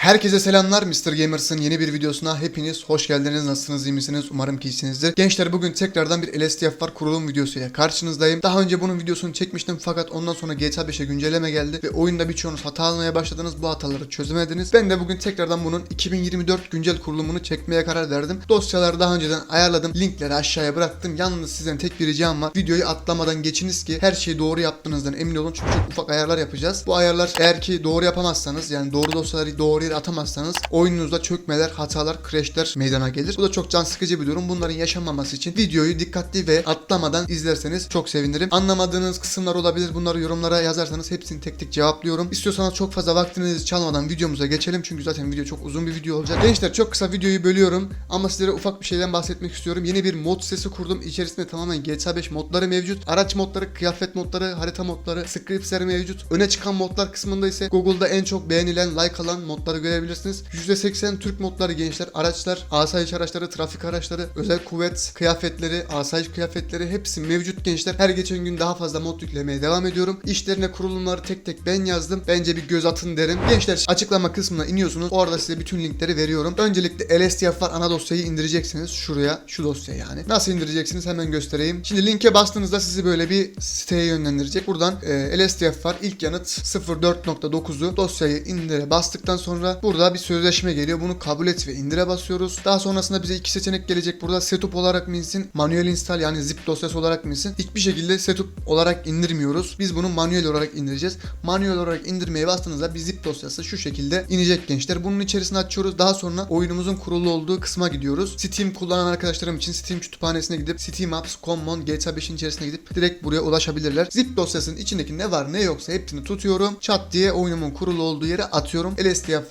Herkese selamlar Mr. Gamers'ın yeni bir videosuna hepiniz hoş geldiniz. Nasılsınız iyi misiniz? Umarım ki iyisinizdir. Gençler bugün tekrardan bir LSTF var kurulum videosuyla karşınızdayım. Daha önce bunun videosunu çekmiştim fakat ondan sonra GTA 5'e güncelleme geldi ve oyunda birçoğunuz hata almaya başladınız. Bu hataları çözemediniz. Ben de bugün tekrardan bunun 2024 güncel kurulumunu çekmeye karar verdim. Dosyaları daha önceden ayarladım. Linkleri aşağıya bıraktım. Yalnız sizden tek bir ricam var. Videoyu atlamadan geçiniz ki her şeyi doğru yaptığınızdan emin olun. Çünkü çok ufak ayarlar yapacağız. Bu ayarlar eğer ki doğru yapamazsanız yani doğru dosyaları doğru yere atamazsanız oyununuzda çökmeler, hatalar, crashler meydana gelir. Bu da çok can sıkıcı bir durum. Bunların yaşanmaması için videoyu dikkatli ve atlamadan izlerseniz çok sevinirim. Anlamadığınız kısımlar olabilir. Bunları yorumlara yazarsanız hepsini tek tek cevaplıyorum. İstiyorsanız çok fazla vaktinizi çalmadan videomuza geçelim. Çünkü zaten video çok uzun bir video olacak. Gençler çok kısa videoyu bölüyorum ama sizlere ufak bir şeyden bahsetmek istiyorum. Yeni bir mod sitesi kurdum. İçerisinde tamamen GTA 5 modları mevcut. Araç modları, kıyafet modları, harita modları, scriptleri mevcut. Öne çıkan modlar kısmında ise Google'da en çok beğenilen, like alan modları görebilirsiniz. %80 Türk modları gençler. Araçlar, asayiş araçları, trafik araçları, özel kuvvet kıyafetleri, asayiş kıyafetleri hepsi mevcut gençler. Her geçen gün daha fazla mod yüklemeye devam ediyorum. İşlerine kurulumları tek tek ben yazdım. Bence bir göz atın derim. Gençler açıklama kısmına iniyorsunuz. Orada size bütün linkleri veriyorum. Öncelikle LSTF ana dosyayı indireceksiniz. Şuraya şu dosya yani. Nasıl indireceksiniz hemen göstereyim. Şimdi linke bastığınızda sizi böyle bir siteye yönlendirecek. Buradan e, LSTF var. İlk yanıt 04.9'u dosyayı indire bastıktan sonra burada bir sözleşme geliyor. Bunu kabul et ve indire basıyoruz. Daha sonrasında bize iki seçenek gelecek. Burada setup olarak mı insin? Manuel install yani zip dosyası olarak mı insin? Hiçbir şekilde setup olarak indirmiyoruz. Biz bunu manuel olarak indireceğiz. Manuel olarak indirmeye bastığınızda bir zip dosyası şu şekilde inecek gençler. Bunun içerisine açıyoruz. Daha sonra oyunumuzun kurulu olduğu kısma gidiyoruz. Steam kullanan arkadaşlarım için Steam kütüphanesine gidip Steam Apps, Common, GTA 5'in içerisine gidip direkt buraya ulaşabilirler. Zip dosyasının içindeki ne var ne yoksa hepsini tutuyorum. Çat diye oyunumun kurulu olduğu yere atıyorum.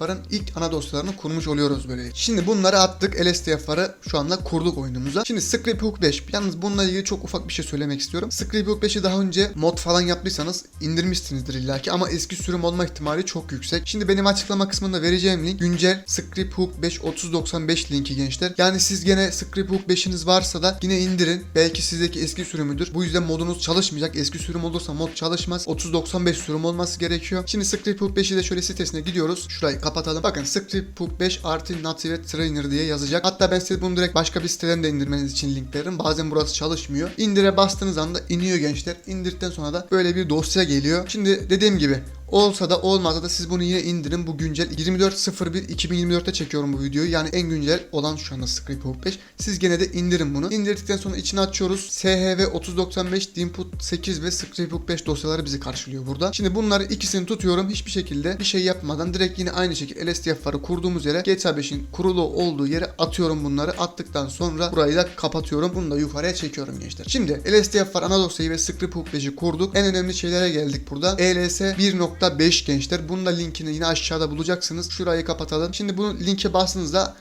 LSTF'ların ilk ana dosyalarını kurmuş oluyoruz böyle. Şimdi bunları attık. LSTF'ları şu anda kurduk oyunumuza. Şimdi Script Hook 5. Yalnız bununla ilgili çok ufak bir şey söylemek istiyorum. Script Hook 5'i daha önce mod falan yaptıysanız indirmişsinizdir illaki ama eski sürüm olma ihtimali çok yüksek. Şimdi benim açıklama kısmında vereceğim link güncel Script Hook 5 3095 linki gençler. Yani siz gene Script Hook 5'iniz varsa da yine indirin. Belki sizdeki eski sürümüdür. Bu yüzden modunuz çalışmayacak. Eski sürüm olursa mod çalışmaz. 3095 sürüm olması gerekiyor. Şimdi Script Hook 5'i de şöyle sitesine gidiyoruz. Şurayı kapatalım. Bakın Script Hook 5 artı Native Trainer diye yazacak. Hatta ben size bunu direkt başka bir siteden de indirmeniz için link veririm. Bazen burası çalışmıyor. İndire bastığınız anda iniyor gençler. İndirdikten sonra da böyle bir dosya geliyor. Şimdi dediğim gibi Olsa da olmazsa da siz bunu yine indirin. Bu güncel 24.01.2024'te çekiyorum bu videoyu. Yani en güncel olan şu anda Script Hook 5. Siz gene de indirin bunu. İndirdikten sonra içine açıyoruz. SHV 3095, Input 8 ve Script Hook 5 dosyaları bizi karşılıyor burada. Şimdi bunları ikisini tutuyorum. Hiçbir şekilde bir şey yapmadan direkt yine aynı şekilde LSTF'ları kurduğumuz yere GTA 5'in kurulu olduğu yere atıyorum bunları. Attıktan sonra burayı da kapatıyorum. Bunu da yukarıya çekiyorum gençler. Şimdi LSTF var ana dosyayı ve Script Hook 5'i kurduk. En önemli şeylere geldik burada. ELS 1. 5 gençler. Bunun da linkini yine aşağıda bulacaksınız. Şurayı kapatalım. Şimdi bu linke bastığınızda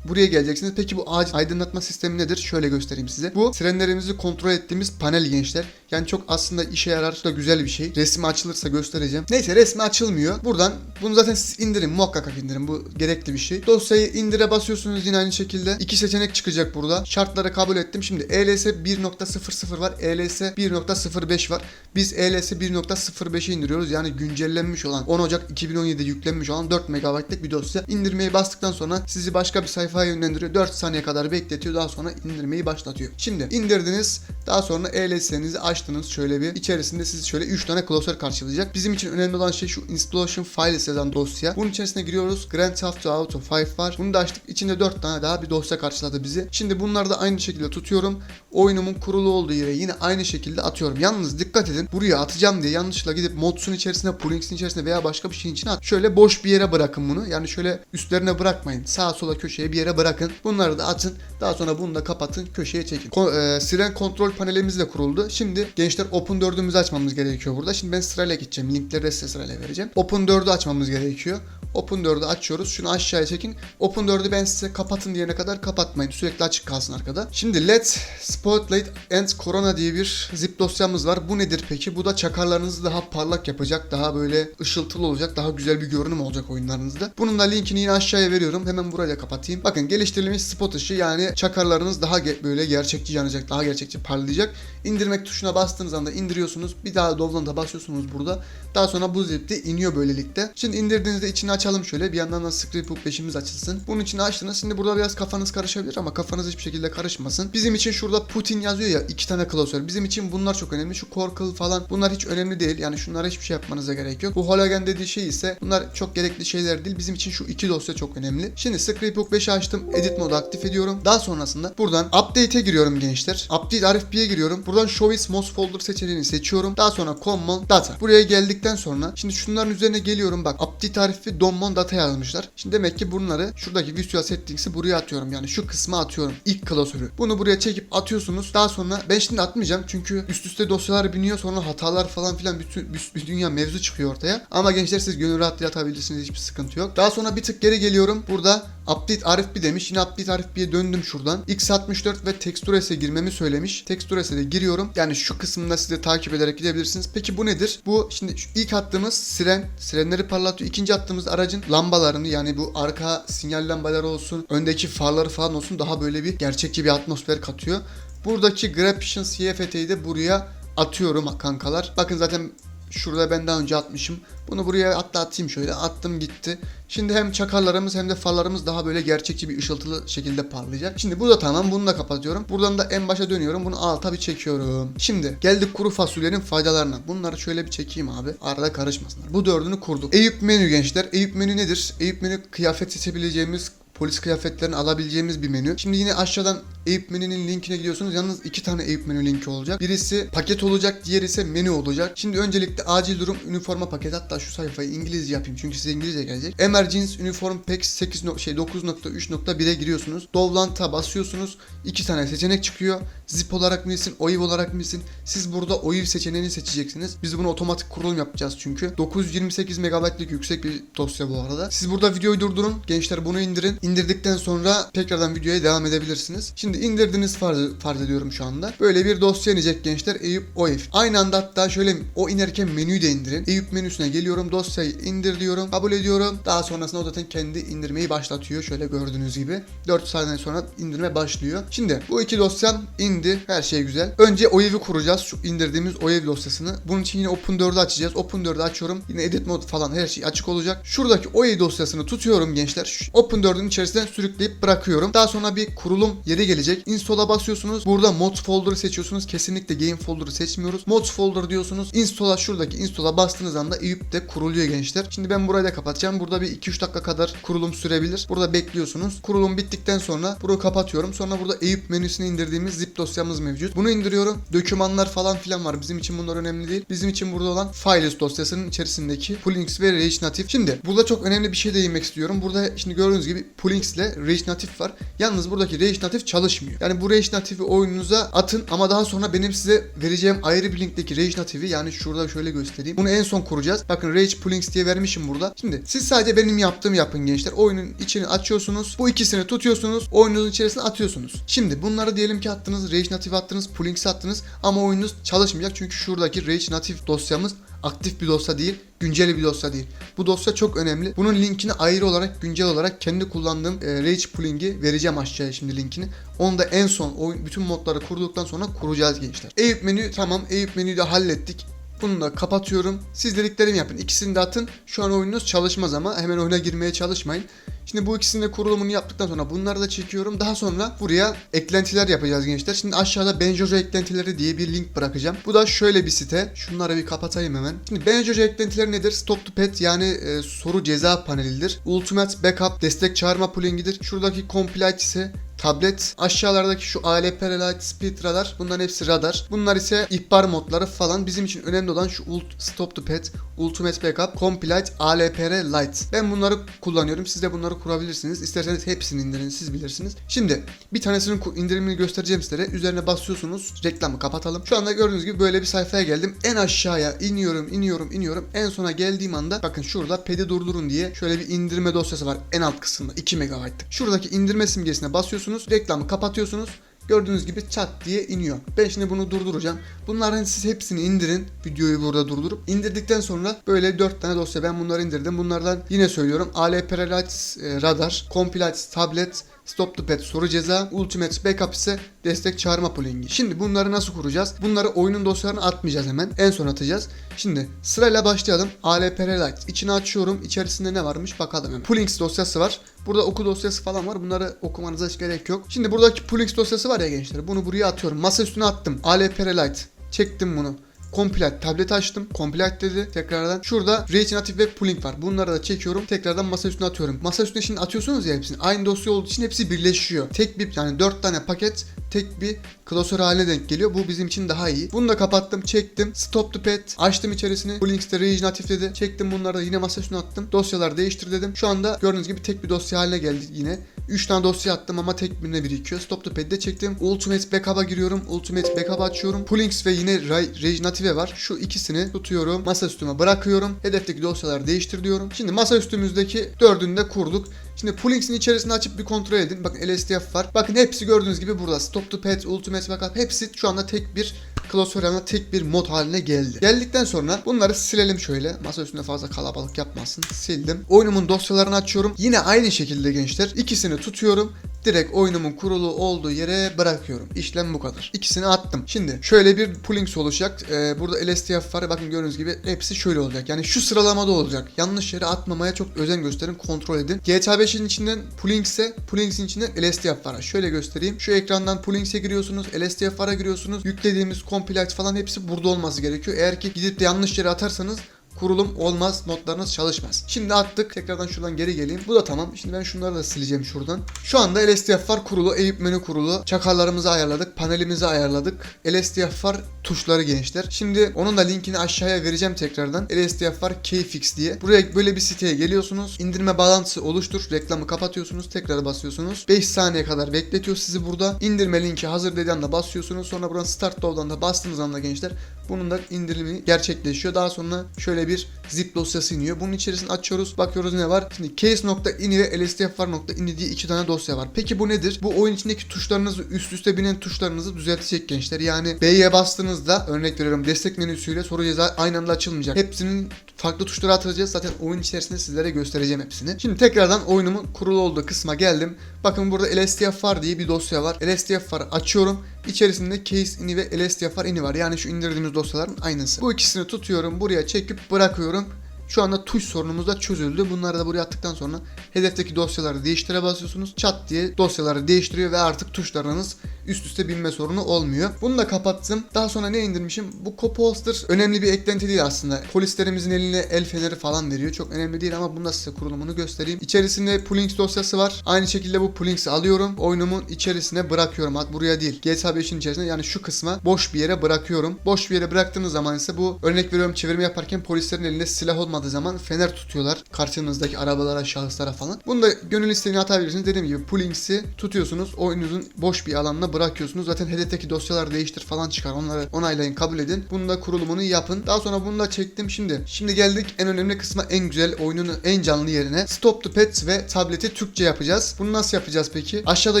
Buraya geleceksiniz. Peki bu acil aydınlatma sistemi nedir? Şöyle göstereyim size. Bu sirenlerimizi kontrol ettiğimiz panel gençler. Yani çok aslında işe yarar da güzel bir şey. Resmi açılırsa göstereceğim. Neyse resmi açılmıyor. Buradan bunu zaten siz indirin. Muhakkak indirin. Bu gerekli bir şey. Dosyayı indire basıyorsunuz yine aynı şekilde. İki seçenek çıkacak burada. Şartları kabul ettim. Şimdi ELS 1.00 var. ELS 1.05 var. Biz ELS 1.05'i indiriyoruz. Yani güncellenmiş olan 10 Ocak 2017'de yüklenmiş olan 4 MB'lık bir dosya. İndirmeyi bastıktan sonra sizi başka bir sayfaya yönlendiriyor. 4 saniye kadar bekletiyor. Daha sonra indirmeyi başlatıyor. Şimdi indirdiniz. Daha sonra E ELS'nizi açtınız şöyle bir. İçerisinde sizi şöyle 3 tane klasör karşılayacak. Bizim için önemli olan şey şu installation files yazan dosya. Bunun içerisine giriyoruz. Grand Theft Auto 5 var. Bunu da açtık. İçinde 4 tane daha bir dosya karşıladı bizi. Şimdi bunları da aynı şekilde tutuyorum. Oyunumun kurulu olduğu yere yine aynı şekilde atıyorum. Yalnız dikkat edin. Buraya atacağım diye yanlışlıkla gidip modsun içerisine, Pulings'in içerisine veya başka bir şeyin içine at. Şöyle boş bir yere bırakın bunu. Yani şöyle üstlerine bırakmayın. Sağa sola köşeye bir yere bırakın. Bunları da atın. Daha sonra bunu da kapatın. Köşeye çekin. Ko- e, siren kontrol panelimiz de kuruldu. Şimdi gençler Open 4'ümüzü açmamız gerekiyor burada. Şimdi ben sırayla gideceğim. Linkleri de size sırayla vereceğim. Open 4'ü açmamız gerekiyor. Open 4'ü açıyoruz. Şunu aşağıya çekin. Open 4'ü ben size kapatın diyene kadar kapatmayın. Sürekli açık kalsın arkada. Şimdi Let Spotlight and Corona diye bir zip dosyamız var. Bu nedir peki? Bu da çakarlarınızı daha parlak yapacak. Daha böyle ışıltılı olacak. Daha güzel bir görünüm olacak oyunlarınızda. Bunun da linkini yine aşağıya veriyorum. Hemen burayı da kapatayım. Bakın Bakın geliştirilmiş spot ışığı yani çakarlarınız daha ge- böyle gerçekçi yanacak, daha gerçekçi parlayacak. İndirmek tuşuna bastığınız anda indiriyorsunuz. Bir daha Dovlan'da basıyorsunuz burada. Daha sonra bu zipti iniyor böylelikle. Şimdi indirdiğinizde içini açalım şöyle. Bir yandan da Scriptbook 5'imiz açılsın. Bunun içini açtınız. Şimdi burada biraz kafanız karışabilir ama kafanız hiçbir şekilde karışmasın. Bizim için şurada Putin yazıyor ya iki tane klasör. Bizim için bunlar çok önemli. Şu Corkle falan bunlar hiç önemli değil. Yani şunlara hiçbir şey yapmanıza gerek yok. Bu hologen dediği şey ise bunlar çok gerekli şeyler değil. Bizim için şu iki dosya çok önemli. Şimdi Scriptbook 5'i açtım. Edit modu aktif ediyorum. Daha sonrasında buradan Update'e giriyorum gençler. Update RFB'ye giriyorum. Buradan Show is Most Folder seçeneğini seçiyorum. Daha sonra Common Data. Buraya geldikten sonra şimdi şunların üzerine geliyorum. Bak Update tarifi Common Data yazmışlar. Şimdi demek ki bunları şuradaki Visual Settings'i buraya atıyorum. Yani şu kısma atıyorum. İlk klasörü. Bunu buraya çekip atıyorsunuz. Daha sonra ben şimdi atmayacağım. Çünkü üst üste dosyalar biniyor. Sonra hatalar falan filan bütün bir, bir dünya mevzu çıkıyor ortaya. Ama gençler siz gönül rahatlığı atabilirsiniz. Hiçbir sıkıntı yok. Daha sonra bir tık geri geliyorum. Burada Update RFB demiş. Yine Update RFB'ye döndüm şuradan. X64 ve Textures'e girmemi söylemiş. Textures'e de giriyorum. Yani şu kısmında size takip ederek gidebilirsiniz. Peki bu nedir? Bu şimdi ilk attığımız siren, sirenleri parlatıyor. İkinci attığımız aracın lambalarını yani bu arka sinyal lambaları olsun, öndeki farları falan olsun daha böyle bir gerçekçi bir atmosfer katıyor. Buradaki Graption CFT'yi de buraya atıyorum kankalar. Bakın zaten Şurada ben daha önce atmışım. Bunu buraya hatta atayım şöyle. Attım gitti. Şimdi hem çakarlarımız hem de farlarımız daha böyle gerçekçi bir ışıltılı şekilde parlayacak. Şimdi bu da tamam. Bunu da kapatıyorum. Buradan da en başa dönüyorum. Bunu alta bir çekiyorum. Şimdi geldik kuru fasulyenin faydalarına. Bunları şöyle bir çekeyim abi. Arada karışmasınlar. Bu dördünü kurduk. Eyüp menü gençler. Eyüp menü nedir? Eyüp menü kıyafet seçebileceğimiz polis kıyafetlerini alabileceğimiz bir menü. Şimdi yine aşağıdan Eyüp menünün linkine gidiyorsunuz. Yalnız iki tane Eyüp menü linki olacak. Birisi paket olacak, diğeri ise menü olacak. Şimdi öncelikle acil durum üniforma paket. Hatta şu sayfayı İngilizce yapayım çünkü size İngilizce gelecek. Emergency Uniform Pack 8 no- şey 9.3.1'e giriyorsunuz. Dovlant'a basıyorsunuz. İki tane seçenek çıkıyor. Zip olarak mı gitsin, OIV olarak mı gitsin? Siz burada OIV seçeneğini seçeceksiniz. Biz bunu otomatik kurulum yapacağız çünkü. 928 MB'lik yüksek bir dosya bu arada. Siz burada videoyu durdurun. Gençler bunu indirin indirdikten sonra tekrardan videoya devam edebilirsiniz. Şimdi indirdiniz farz, farz ediyorum şu anda. Böyle bir dosya inecek gençler Eyüp OIF. Aynı anda hatta şöyle o inerken menüyü de indirin. Eyüp menüsüne geliyorum. Dosyayı indir diyorum. Kabul ediyorum. Daha sonrasında o zaten kendi indirmeyi başlatıyor. Şöyle gördüğünüz gibi. 4 saniye sonra indirme başlıyor. Şimdi bu iki dosyam indi. Her şey güzel. Önce OIV'i kuracağız. Şu indirdiğimiz OIV dosyasını. Bunun için yine Open4'ü açacağız. Open4'ü açıyorum. Yine edit mode falan her şey açık olacak. Şuradaki OIV dosyasını tutuyorum gençler. Open4'ün içerisine sürükleyip bırakıyorum. Daha sonra bir kurulum yeri gelecek. Install'a basıyorsunuz. Burada mods folder'ı seçiyorsunuz. Kesinlikle game folder'ı seçmiyoruz. Mods folder diyorsunuz. Install'a şuradaki install'a bastığınız anda Eyüp de kuruluyor gençler. Şimdi ben burayı da kapatacağım. Burada bir 2-3 dakika kadar kurulum sürebilir. Burada bekliyorsunuz. Kurulum bittikten sonra bunu kapatıyorum. Sonra burada Eyüp menüsüne indirdiğimiz zip dosyamız mevcut. Bunu indiriyorum. Dökümanlar falan filan var. Bizim için bunlar önemli değil. Bizim için burada olan files dosyasının içerisindeki Pulinks ve Rage Native. Şimdi burada çok önemli bir şey değinmek istiyorum. Burada şimdi gördüğünüz gibi Pullings ile Rage Native var. Yalnız buradaki Rage Native çalışmıyor. Yani bu Rage Native'i oyununuza atın ama daha sonra benim size vereceğim ayrı bir linkteki Rage Native'i yani şurada şöyle göstereyim. Bunu en son kuracağız. Bakın Rage Pullings diye vermişim burada. Şimdi siz sadece benim yaptığım yapın gençler. Oyunun içini açıyorsunuz. Bu ikisini tutuyorsunuz. Oyununuzun içerisine atıyorsunuz. Şimdi bunları diyelim ki attınız. Rage Native attınız. Pullings attınız. Ama oyununuz çalışmayacak. Çünkü şuradaki Rage Native dosyamız aktif bir dosya değil, güncel bir dosya değil. Bu dosya çok önemli. Bunun linkini ayrı olarak, güncel olarak kendi kullandığım e, Rage Pulling'i vereceğim aşağıya şimdi linkini. Onu da en son oyun bütün modları kurduktan sonra kuracağız gençler. Eyüp menü tamam. Eyüp menüyü de hallettik. Bunu da kapatıyorum. Siz dediklerimi yapın. İkisini de atın. Şu an oyununuz çalışmaz ama hemen oyuna girmeye çalışmayın. Şimdi bu ikisinin de kurulumunu yaptıktan sonra bunları da çekiyorum. Daha sonra buraya eklentiler yapacağız gençler. Şimdi aşağıda Benjojo eklentileri diye bir link bırakacağım. Bu da şöyle bir site. Şunları bir kapatayım hemen. Şimdi Benjojo eklentileri nedir? Stop to pet yani e, soru ceza panelidir. Ultimate backup destek çağırma pluginidir. Şuradaki compilate ise tablet. Aşağılardaki şu ALP Light Speed Radar. Bunların hepsi radar. Bunlar ise ihbar modları falan. Bizim için önemli olan şu Ult Stop to Pet, Ultimate Backup, Compilate, ALPR Lite. Ben bunları kullanıyorum. Siz de bunları kurabilirsiniz. İsterseniz hepsini indirin. Siz bilirsiniz. Şimdi bir tanesinin indirimini göstereceğim sizlere. Üzerine basıyorsunuz. Reklamı kapatalım. Şu anda gördüğünüz gibi böyle bir sayfaya geldim. En aşağıya iniyorum, iniyorum, iniyorum. En sona geldiğim anda bakın şurada pedi durdurun diye şöyle bir indirme dosyası var. En alt kısımda 2 MB'lık. Şuradaki indirme simgesine basıyorsunuz. Reklamı kapatıyorsunuz. Gördüğünüz gibi çat diye iniyor. Ben şimdi bunu durduracağım. Bunların siz hepsini indirin. Videoyu burada durdurup. indirdikten sonra böyle 4 tane dosya ben bunları indirdim. Bunlardan yine söylüyorum. ALP Relate, e, Radar, Compilate Tablet, Stop the Pet soru ceza, Ultimate Backup ise destek çağırma poolingi. Şimdi bunları nasıl kuracağız? Bunları oyunun dosyalarına atmayacağız hemen. En son atacağız. Şimdi sırayla başlayalım. ALPR Lite. İçini açıyorum. İçerisinde ne varmış bakalım. hemen. Poolings dosyası var. Burada oku dosyası falan var. Bunları okumanıza hiç gerek yok. Şimdi buradaki Poolings dosyası var ya gençler. Bunu buraya atıyorum. Masa üstüne attım. ALPR Lite. Çektim bunu. Compilate tableti açtım. Compilate dedi tekrardan. Şurada Rage Native ve Pooling var. Bunları da çekiyorum. Tekrardan masa üstüne atıyorum. Masa üstüne şimdi atıyorsunuz ya hepsini. Aynı dosya olduğu için hepsi birleşiyor. Tek bir yani 4 tane paket tek bir klasör haline denk geliyor. Bu bizim için daha iyi. Bunu da kapattım, çektim. Stop the pet. Açtım içerisini. Poolinx'te Rage Native dedi. Çektim bunları da yine masa üstüne attım. Dosyalar değiştir dedim. Şu anda gördüğünüz gibi tek bir dosya haline geldi yine. 3 tane dosya attım ama tek birine birikiyor. Stop the pad'de çektim. Ultimate Backup'a giriyorum. Ultimate Backup'ı açıyorum. Poolinx ve yine Ra- Rage Native var. Şu ikisini tutuyorum. Masa üstüme bırakıyorum. Hedefteki dosyaları değiştir diyorum. Şimdi masa üstümüzdeki dördünü de kurduk. Şimdi Poolinx'in içerisini açıp bir kontrol edin. Bakın LSTF var. Bakın hepsi gördüğünüz gibi burada. Stop the pad, Ultimate Backup hepsi şu anda tek bir klasör tek bir mod haline geldi. Geldikten sonra bunları silelim şöyle. Masa üstünde fazla kalabalık yapmasın. Sildim. Oyunumun dosyalarını açıyorum. Yine aynı şekilde gençler. ikisini tutuyorum. Direkt oyunumun kurulu olduğu yere bırakıyorum. İşlem bu kadar. İkisini attım. Şimdi şöyle bir pooling oluşacak. Ee, burada LSTF var. Bakın gördüğünüz gibi hepsi şöyle olacak. Yani şu sıralamada olacak. Yanlış yere atmamaya çok özen gösterin. Kontrol edin. GTA 5'in içinden pooling ise poolings'in içinden LSTF var. Şöyle göstereyim. Şu ekrandan poolings'e giriyorsunuz. LSTF giriyorsunuz. Yüklediğimiz compilate falan hepsi burada olması gerekiyor. Eğer ki gidip de yanlış yere atarsanız kurulum olmaz, notlarınız çalışmaz. Şimdi attık. Tekrardan şuradan geri geleyim. Bu da tamam. Şimdi ben şunları da sileceğim şuradan. Şu anda LSTF kurulu, Eyüp menü kurulu. Çakarlarımızı ayarladık, panelimizi ayarladık. LSTF tuşları gençler. Şimdi onun da linkini aşağıya vereceğim tekrardan. LSTF var Keyfix diye. Buraya böyle bir siteye geliyorsunuz. İndirme bağlantısı oluştur. Reklamı kapatıyorsunuz. Tekrar basıyorsunuz. 5 saniye kadar bekletiyor sizi burada. İndirme linki hazır dediği anda basıyorsunuz. Sonra buradan start down'dan da bastığınız anda gençler bunun da indirimi gerçekleşiyor. Daha sonra şöyle bir zip dosyası iniyor. Bunun içerisini açıyoruz. Bakıyoruz ne var. Şimdi case.ini ve lstfvar.ini diye iki tane dosya var. Peki bu nedir? Bu oyun içindeki tuşlarınızı üst üste binen tuşlarınızı düzeltecek gençler. Yani B'ye bastığınızda örnek veriyorum destek menüsüyle soru ceza aynı anda açılmayacak. Hepsinin farklı tuşlara atacağız. Zaten oyun içerisinde sizlere göstereceğim hepsini. Şimdi tekrardan oyunumun kurulu olduğu kısma geldim. Bakın burada lstfvar diye bir dosya var. lstfvar açıyorum. İçerisinde case ini ve lstfvar ini var. Yani şu indirdiğimiz dosyaların aynısı. Bu ikisini tutuyorum. Buraya çekip bırakıyorum. Şu anda tuş sorunumuz da çözüldü. Bunları da buraya attıktan sonra hedefteki dosyaları değiştire basıyorsunuz. Çat diye dosyaları değiştiriyor ve artık tuşlarınız üst üste binme sorunu olmuyor. Bunu da kapattım. Daha sonra ne indirmişim? Bu Coposter önemli bir eklenti değil aslında. Polislerimizin eline el feneri falan veriyor. Çok önemli değil ama bunda size kurulumunu göstereyim. İçerisinde Poolinx dosyası var. Aynı şekilde bu Poolinx'i alıyorum. Oyunumun içerisine bırakıyorum. Hatta buraya değil. GTA 5'in içerisine yani şu kısma boş bir yere bırakıyorum. Boş bir yere bıraktığınız zaman ise bu örnek veriyorum çevirme yaparken polislerin elinde silah olmadığı zaman fener tutuyorlar. Karşınızdaki arabalara, şahıslara falan. Bunu da gönül isteğini atabilirsiniz. Dediğim gibi Poolinx'i tutuyorsunuz. Oyununuzun boş bir alanına bırakıyorsunuz. Zaten hedefteki dosyalar değiştir falan çıkar. Onları onaylayın, kabul edin. Bunun da kurulumunu yapın. Daha sonra bunu da çektim. Şimdi şimdi geldik en önemli kısma en güzel oyunun en canlı yerine. Stop the Pets ve tableti Türkçe yapacağız. Bunu nasıl yapacağız peki? Aşağıda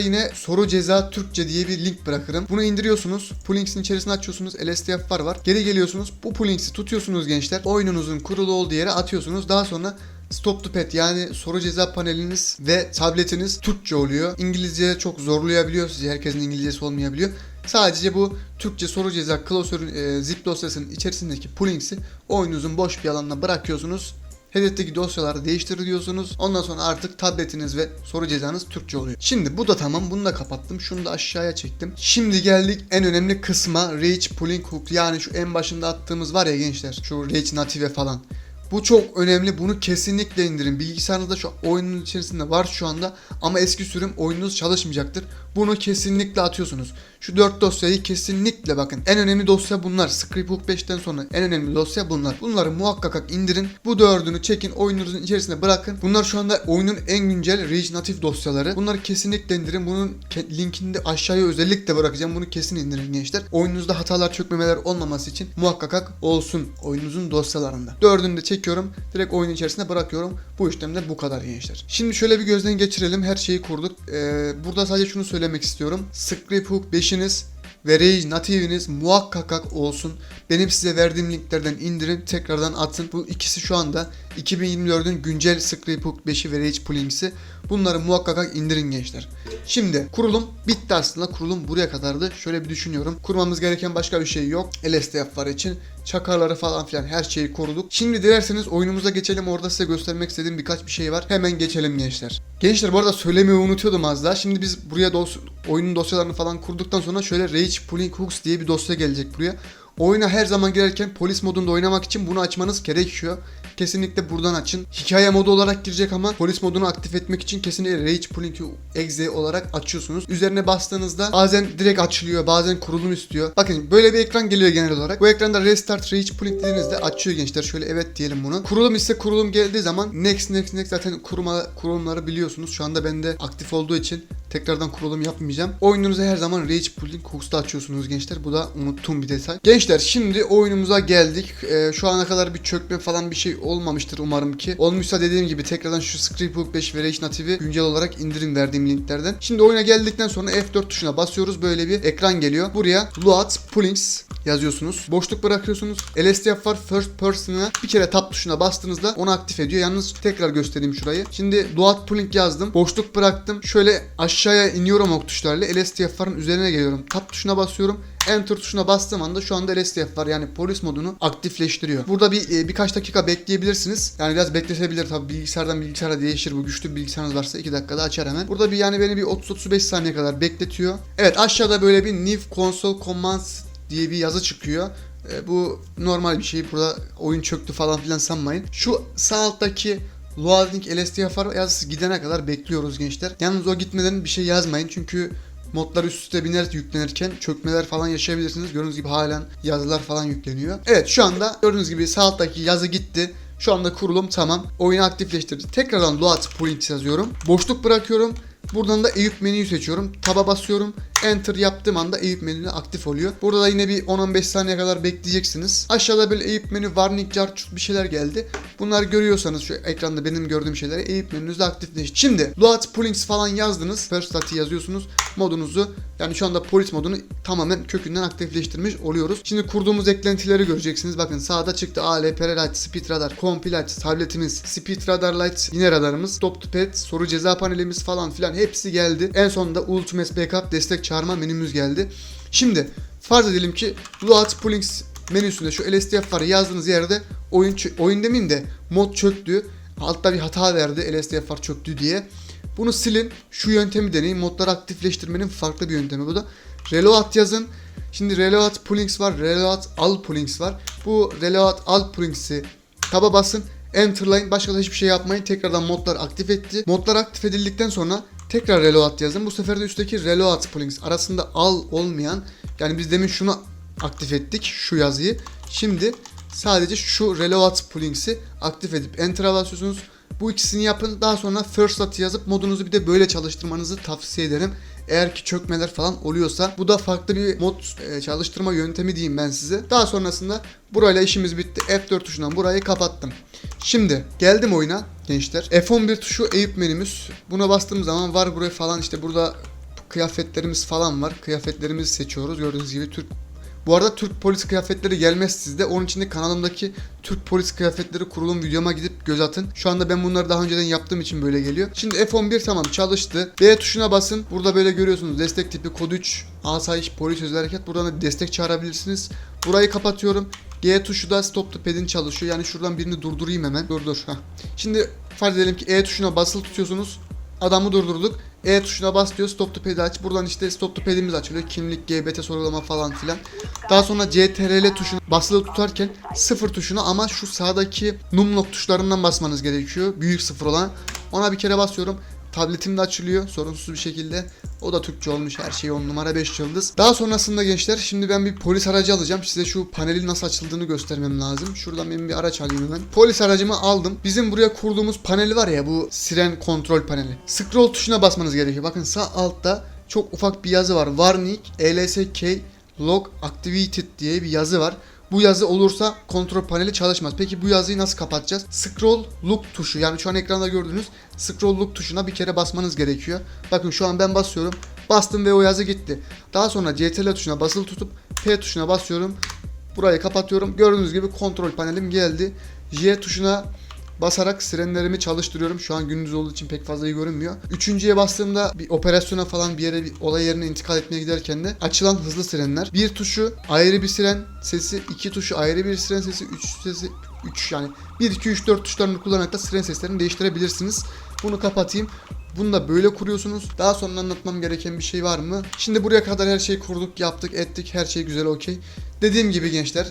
yine soru ceza Türkçe diye bir link bırakırım. Bunu indiriyorsunuz. Poolinx'in içerisine açıyorsunuz. LSTF var var. Geri geliyorsunuz. Bu Poolinx'i tutuyorsunuz gençler. Oyununuzun kurulu olduğu yere atıyorsunuz. Daha sonra Stop to Pet yani soru ceza paneliniz ve tabletiniz Türkçe oluyor. İngilizce çok zorlayabiliyor sizi. Herkesin İngilizcesi olmayabiliyor. Sadece bu Türkçe soru ceza klasörün e, zip dosyasının içerisindeki poolinx'i oyununuzun boş bir alanına bırakıyorsunuz. Hedefteki dosyaları değiştiriyorsunuz. Ondan sonra artık tabletiniz ve soru cezanız Türkçe oluyor. Şimdi bu da tamam. Bunu da kapattım. Şunu da aşağıya çektim. Şimdi geldik en önemli kısma. Rage Pooling Hook. Yani şu en başında attığımız var ya gençler. Şu Rage Native falan. Bu çok önemli. Bunu kesinlikle indirin. Bilgisayarınızda şu oyunun içerisinde var şu anda ama eski sürüm oyununuz çalışmayacaktır. Bunu kesinlikle atıyorsunuz. Şu 4 dosyayı kesinlikle bakın. En önemli dosya bunlar. Scriptbook 5'ten sonra en önemli dosya bunlar. Bunları muhakkak indirin. Bu dördünü çekin oyununuzun içerisine bırakın. Bunlar şu anda oyunun en güncel Rage dosyaları. Bunları kesinlikle indirin. Bunun linkini de aşağıya özellikle bırakacağım. Bunu kesin indirin gençler. Oyununuzda hatalar çökmemeler olmaması için muhakkak olsun oyununuzun dosyalarında. Dördünü de çekiyorum. Direkt oyunun içerisine bırakıyorum. Bu işlemde bu kadar gençler. Şimdi şöyle bir gözden geçirelim. Her şeyi kurduk. Ee, burada sadece şunu söylemek istiyorum. Scriptbook 5'iniz ve Rage Native'iniz muhakkak olsun. Benim size verdiğim linklerden indirin, tekrardan atın. Bu ikisi şu anda 2024'ün güncel Scriptbook 5'i ve Rage Pullings'i. Bunları muhakkak indirin gençler. Şimdi kurulum bitti aslında. Kurulum buraya kadardı. Şöyle bir düşünüyorum. Kurmamız gereken başka bir şey yok. LSTF var için. Çakarları falan filan her şeyi koruduk. Şimdi dilerseniz oyunumuza geçelim. Orada size göstermek istediğim birkaç bir şey var. Hemen geçelim gençler. Gençler bu arada söylemeyi unutuyordum az daha. Şimdi biz buraya dos oyunun dosyalarını falan kurduktan sonra şöyle Rage Pulling Hooks diye bir dosya gelecek buraya. Oyuna her zaman girerken polis modunda oynamak için bunu açmanız gerekiyor. Kesinlikle buradan açın. Hikaye modu olarak girecek ama polis modunu aktif etmek için kesinlikle Rage Pulling Exe olarak açıyorsunuz. Üzerine bastığınızda bazen direkt açılıyor, bazen kurulum istiyor. Bakın böyle bir ekran geliyor genel olarak. Bu ekranda Restart Rage Pulling dediğinizde açıyor gençler. Şöyle evet diyelim bunu. Kurulum ise kurulum geldiği zaman next next next zaten kuruma kurulumları biliyorsunuz. Şu anda bende aktif olduğu için tekrardan kurulum yapmayacağım. Oyununuzu her zaman Rage Pulling Hooks'ta açıyorsunuz gençler. Bu da unuttuğum bir detay. Gençler şimdi oyunumuza geldik. Ee, şu ana kadar bir çökme falan bir şey olmamıştır umarım ki. Olmuşsa dediğim gibi tekrardan şu Scriptbook 5 ve Rage Native'i güncel olarak indirin verdiğim linklerden. Şimdi oyuna geldikten sonra F4 tuşuna basıyoruz. Böyle bir ekran geliyor. Buraya Load Pullings yazıyorsunuz. Boşluk bırakıyorsunuz. LSTF var first person'a bir kere tab tuşuna bastığınızda onu aktif ediyor. Yalnız tekrar göstereyim şurayı. Şimdi Load Pulling yazdım. Boşluk bıraktım. Şöyle aşağıya iniyorum ok tuşlarıyla. LSTF'ların üzerine geliyorum. Tab tuşuna basıyorum. Enter tuşuna bastığım anda şu anda LSTF var yani polis modunu aktifleştiriyor. Burada bir e, birkaç dakika bekleyebilirsiniz. Yani biraz bekletebilir tabii bilgisayardan bilgisayara değişir bu güçlü bir bilgisayarınız varsa 2 dakikada açar hemen. Burada bir yani beni bir 30-35 saniye kadar bekletiyor. Evet aşağıda böyle bir New Console Commands diye bir yazı çıkıyor. E, bu normal bir şey. Burada oyun çöktü falan filan sanmayın. Şu sağ alttaki Loading LSTFR yazısı gidene kadar bekliyoruz gençler. Yalnız o gitmeden bir şey yazmayın çünkü modlar üst üste biner yüklenirken çökmeler falan yaşayabilirsiniz. Gördüğünüz gibi halen yazılar falan yükleniyor. Evet şu anda gördüğünüz gibi sağ alttaki yazı gitti. Şu anda kurulum tamam. Oyunu aktifleştirdi. Tekrardan load point yazıyorum. Boşluk bırakıyorum. Buradan da Eyüp menüyü seçiyorum. Taba basıyorum. Enter yaptığım anda Eyüp menü aktif oluyor. Burada da yine bir 10-15 saniye kadar bekleyeceksiniz. Aşağıda böyle Eyüp menü, warning, jar bir şeyler geldi. Bunlar görüyorsanız şu ekranda benim gördüğüm şeyleri Eyüp menünüzde aktifleşti. Şimdi load pullings falan yazdınız. First stati yazıyorsunuz. Modunuzu yani şu anda polis modunu tamamen kökünden aktifleştirmiş oluyoruz. Şimdi kurduğumuz eklentileri göreceksiniz. Bakın sağda çıktı ALPR Light, Speed Radar, Compi tabletimiz, Speed Radar Light, yine radarımız, Stop to Pet, soru ceza panelimiz falan filan hepsi geldi. En sonunda Ultimate Backup destek çağırma menümüz geldi. Şimdi farz edelim ki Load Pullings menüsünde şu LSTF var yazdığınız yerde oyun oyun demeyeyim de mod çöktü. Altta bir hata verdi LSTF var çöktü diye. Bunu silin. Şu yöntemi deneyin. Modları aktifleştirmenin farklı bir yöntemi bu da. Reload yazın. Şimdi reload pullings var. Reload all pullings var. Bu reload all pullings'i taba basın. Enter'layın. Başka da hiçbir şey yapmayın. Tekrardan modlar aktif etti. Modlar aktif edildikten sonra tekrar reload yazın. Bu sefer de üstteki reload pullings arasında all olmayan yani biz demin şunu aktif ettik şu yazıyı. Şimdi sadece şu reload pullings'i aktif edip enter'a basıyorsunuz. Bu ikisini yapın. Daha sonra first stat yazıp modunuzu bir de böyle çalıştırmanızı tavsiye ederim. Eğer ki çökmeler falan oluyorsa bu da farklı bir mod e, çalıştırma yöntemi diyeyim ben size. Daha sonrasında burayla işimiz bitti. F4 tuşundan burayı kapattım. Şimdi geldim oyuna gençler. F11 tuşu Eyüp menümüz. Buna bastığım zaman var buraya falan işte burada kıyafetlerimiz falan var. Kıyafetlerimizi seçiyoruz. Gördüğünüz gibi Türk bu arada Türk polis kıyafetleri gelmez sizde. Onun için de kanalımdaki Türk polis kıyafetleri kurulum videoma gidip göz atın. Şu anda ben bunları daha önceden yaptığım için böyle geliyor. Şimdi F11 tamam çalıştı. B tuşuna basın. Burada böyle görüyorsunuz destek tipi kod 3 asayiş polis özel hareket. Buradan da destek çağırabilirsiniz. Burayı kapatıyorum. G tuşu da stop to pad'in çalışıyor. Yani şuradan birini durdurayım hemen. Dur dur. Heh. Şimdi farz edelim ki E tuşuna basılı tutuyorsunuz. Adamı durdurduk. E tuşuna bas diyor stop to pad'i aç. Buradan işte stop to pad'imiz açılıyor. Kimlik, GBT sorgulama falan filan. Daha sonra CTRL tuşunu basılı tutarken sıfır tuşuna ama şu sağdaki numlock tuşlarından basmanız gerekiyor. Büyük sıfır olan. Ona bir kere basıyorum. Tabletim de açılıyor sorunsuz bir şekilde. O da Türkçe olmuş her şey 10 numara 5 yıldız. Daha sonrasında gençler şimdi ben bir polis aracı alacağım. Size şu panelin nasıl açıldığını göstermem lazım. Şuradan benim bir araç alayım hemen. Polis aracımı aldım. Bizim buraya kurduğumuz panel var ya bu siren kontrol paneli. Scroll tuşuna basmanız gerekiyor. Bakın sağ altta çok ufak bir yazı var. Warning LSK Log Activated diye bir yazı var. Bu yazı olursa kontrol paneli çalışmaz. Peki bu yazıyı nasıl kapatacağız? Scroll look tuşu yani şu an ekranda gördüğünüz scroll look tuşuna bir kere basmanız gerekiyor. Bakın şu an ben basıyorum. Bastım ve o yazı gitti. Daha sonra CTRL tuşuna basılı tutup P tuşuna basıyorum. Burayı kapatıyorum. Gördüğünüz gibi kontrol panelim geldi. J tuşuna basarak sirenlerimi çalıştırıyorum. Şu an gündüz olduğu için pek fazla iyi görünmüyor. Üçüncüye bastığımda bir operasyona falan bir yere bir olay yerine intikal etmeye giderken de açılan hızlı sirenler. Bir tuşu ayrı bir siren sesi, iki tuşu ayrı bir siren sesi, üç sesi 3 yani 1 2 3 4 tuşlarını kullanarak da siren seslerini değiştirebilirsiniz. Bunu kapatayım. Bunu da böyle kuruyorsunuz. Daha sonra anlatmam gereken bir şey var mı? Şimdi buraya kadar her şeyi kurduk, yaptık, ettik. Her şey güzel, okey. Dediğim gibi gençler,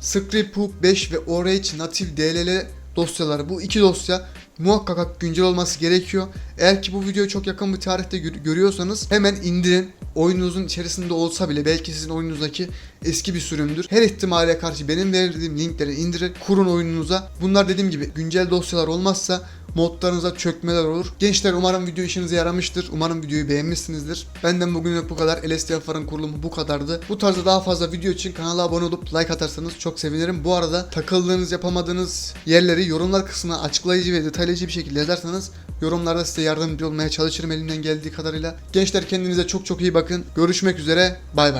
Scriptbook 5 ve Orage natif DLL dosyaları bu iki dosya muhakkak güncel olması gerekiyor. Eğer ki bu videoyu çok yakın bir tarihte gör- görüyorsanız hemen indirin. Oyununuzun içerisinde olsa bile belki sizin oyununuzdaki eski bir sürümdür. Her ihtimale karşı benim verdiğim linkleri indirin, kurun oyununuza. Bunlar dediğim gibi güncel dosyalar olmazsa modlarınıza çökmeler olur. Gençler umarım video işinize yaramıştır. Umarım videoyu beğenmişsinizdir. Benden bugünlük bu kadar. LSTF'ların kurulumu bu kadardı. Bu tarzda daha fazla video için kanala abone olup like atarsanız çok sevinirim. Bu arada takıldığınız yapamadığınız yerleri yorumlar kısmına açıklayıcı ve detaylıcı bir şekilde yazarsanız yorumlarda size yardımcı olmaya çalışırım elimden geldiği kadarıyla. Gençler kendinize çok çok iyi bakın. Görüşmek üzere. Bay bay.